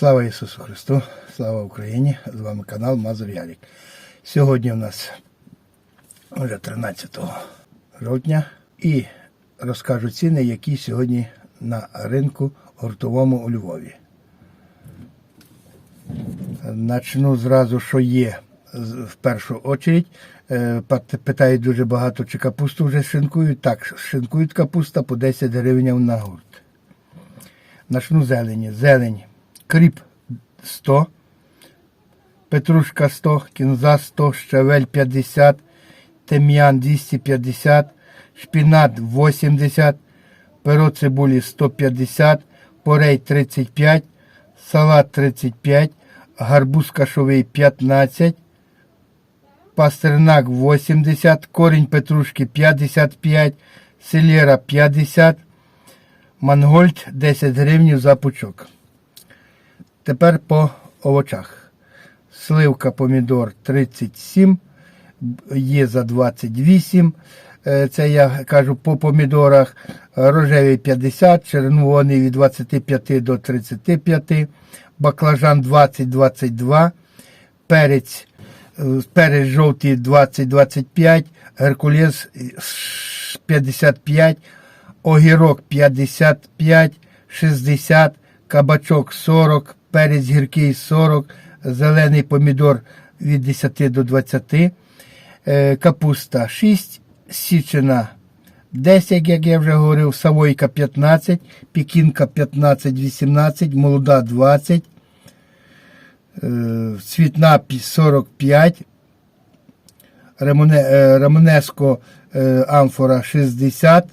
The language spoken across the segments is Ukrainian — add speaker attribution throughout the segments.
Speaker 1: Слава Ісусу Христу, слава Україні! З вами канал Мазур Ярік. Сьогодні у нас вже 13 жовтня і розкажу ціни, які сьогодні на ринку гуртовому у Львові. Начну зразу, що є в першу очередь. Е, Питають дуже багато, чи капусту вже шинкують. Так, шинкують капуста по 10 гривень на гурт. Начну зелені. Зелень. Кріп 100, петрушка 100, кінза 100, щавель 50, тим'ян 250, шпінат 80, перо цибулі 150, порей 35, салат 35, гарбуз кашовий 15, пастернак 80, корінь петрушки 55, селера 50, мангольд 10 гривень за пучок. Тепер по овочах. Сливка помідор 37, є за 28. Е, Це я кажу по помідорах. Рожевий 50, червоний від 25 до 35, баклажан 20-22, перець, е, перець жовтий 20-25, геркулес е, 55, огірок 55, 60, кабачок 40, перець гіркий 40, зелений помідор від 10 до 20, е, капуста 6, січена 10, як я вже говорив, савойка 15, пікінка 15-18, молода 20, е, цвітна 45, Ремоне, е, амфора 60,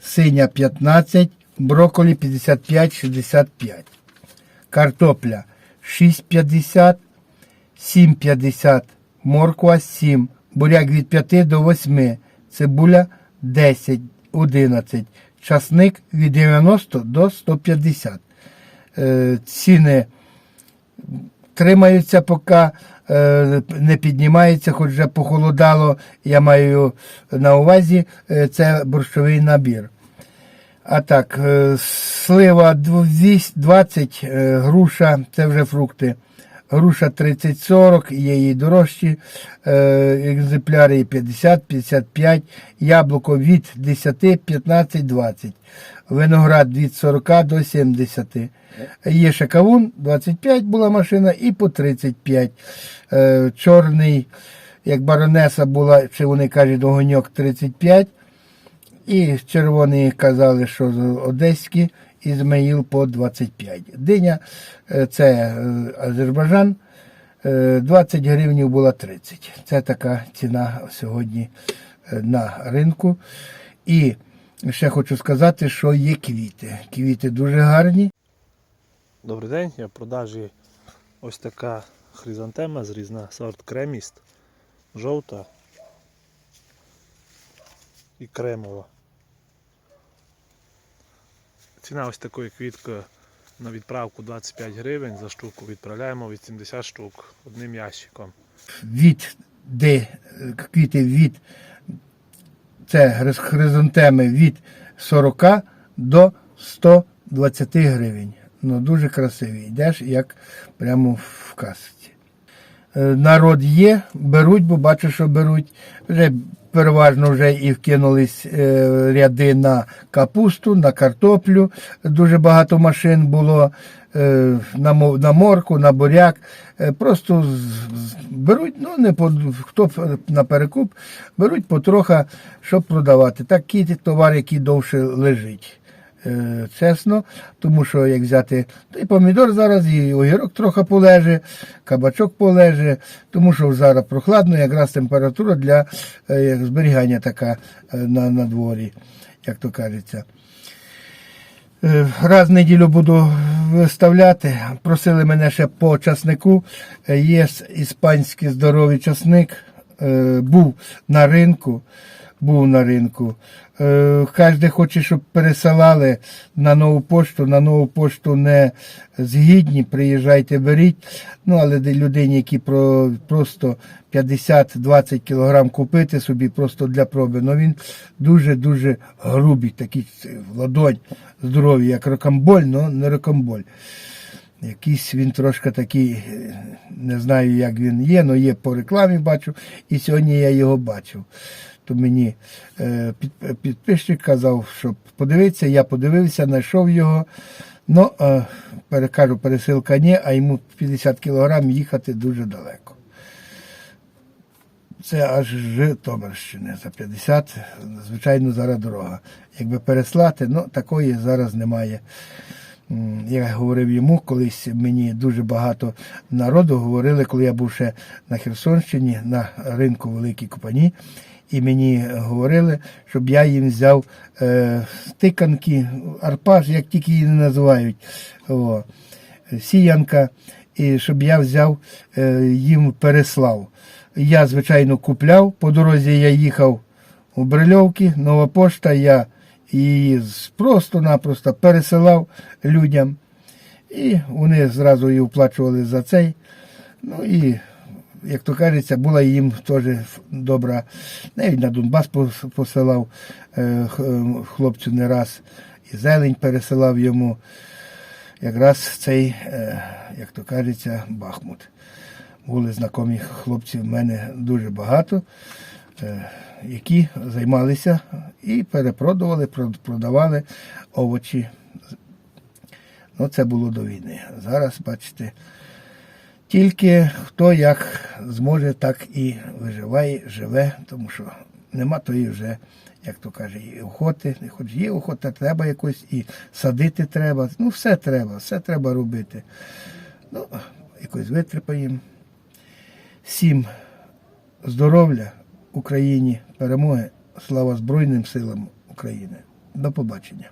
Speaker 1: синя 15, брокколі 55-65. Картопля 6,50, 7,50, морква 7, буряк від 5 до 8, цибуля 10, 11, часник від 90 до 150. Е, Ціни тримаються, поки е, не піднімаються, хоч вже похолодало, я маю на увазі, е, це борщовий набір. А так, е, слива 20, е, груша, це вже фрукти. Груша 30-40, є її дорожчі, е, екземпляри 50-55, яблуко від 10, 15, 20, виноград від 40 до 70. Є ще кавун, 25 була машина і по 35. Е, чорний, як баронеса була, чи вони кажуть, огоньок 35. І червоні казали, що з одеські, Ізмаїл по 25. Диня е, це е, Азербайджан, е, 20 гривень була 30. Це така ціна сьогодні е, на ринку. І ще хочу сказати, що є квіти. Квіти дуже гарні.
Speaker 2: Добрий день, я в продажі ось така хризантема зрізна, сорт креміст, жовта і кремова. Ціна ось такої квітки на відправку 25 гривень за штуку. Відправляємо 80 штук одним ящиком.
Speaker 1: від де квіти від це хризантеми від 40 до 120 гривень. Ну дуже красиві. Йдеш як прямо в касці. Е, Народ є, беруть, бо бачу, що беруть. Вже переважно вже і вкинулись е, ряди на капусту, на картоплю. Дуже багато машин було е, на, мо- на морку, на буряк. Е, просто беруть, ну не по хто на перекуп, беруть потроха, щоб продавати. Такий товар, який довше лежить. Е, чесно, тому що як взяти то і помідор зараз, і огірок трохи полеже, кабачок полеже, тому що зараз прохладно, якраз температура для е, як зберігання така е, на, на дворі, як то кажеться. Раз в неділю буду виставляти. Просили мене ще по часнику. Є іспанський здоровий часник. Був на ринку. Був на ринку. Е, Кожен хоче, щоб пересилали на нову пошту. На нову пошту не згідні. Приїжджайте, беріть. Ну, але людині, які про, просто 50-20 кілограм купити собі просто для проби. Ну він дуже-дуже грубий, такий ладонь здоровий, як рокамболь, але не рокамболь. Якийсь він трошки такий, е, не знаю, як він є, але є по рекламі бачу, і сьогодні я його бачив. То мені е, підписчик казав, щоб подивитися, я подивився, знайшов його. Ну, е, перекажу, пересилка ні, а йому 50 кілограм їхати дуже далеко. Це аж Житомирщини за 50, звичайно, зараз дорога. Якби переслати, ну такої зараз немає. Я говорив йому, колись мені дуже багато народу говорили, коли я був ще на Херсонщині, на ринку Великій Купані, і мені говорили, щоб я їм взяв е, тиканки, арпаж, як тільки її не називають, о, сіянка, і щоб я взяв е, їм переслав. Я, звичайно, купляв. По дорозі я їхав у Брильовки, нова пошта, я її просто-напросто пересилав людям. І вони зразу її оплачували за цей. Ну і, як то кажеться, була їм теж добра. Навіть на Донбас посилав е, е, хлопцю не раз. І зелень пересилав йому. Якраз цей, е, як то кажеться, Бахмут були знайомі хлопці в мене дуже багато, які займалися і перепродували, продавали овочі. Ну, це було до війни. Зараз, бачите, тільки хто як зможе, так і виживає, живе, тому що нема тої вже, як то каже, і охоти, хоч є охота, треба якось і садити треба. Ну, все треба, все треба робити. Ну, якось витріпаємо. Всім здоров'я Україні, перемоги, слава Збройним силам України. До побачення.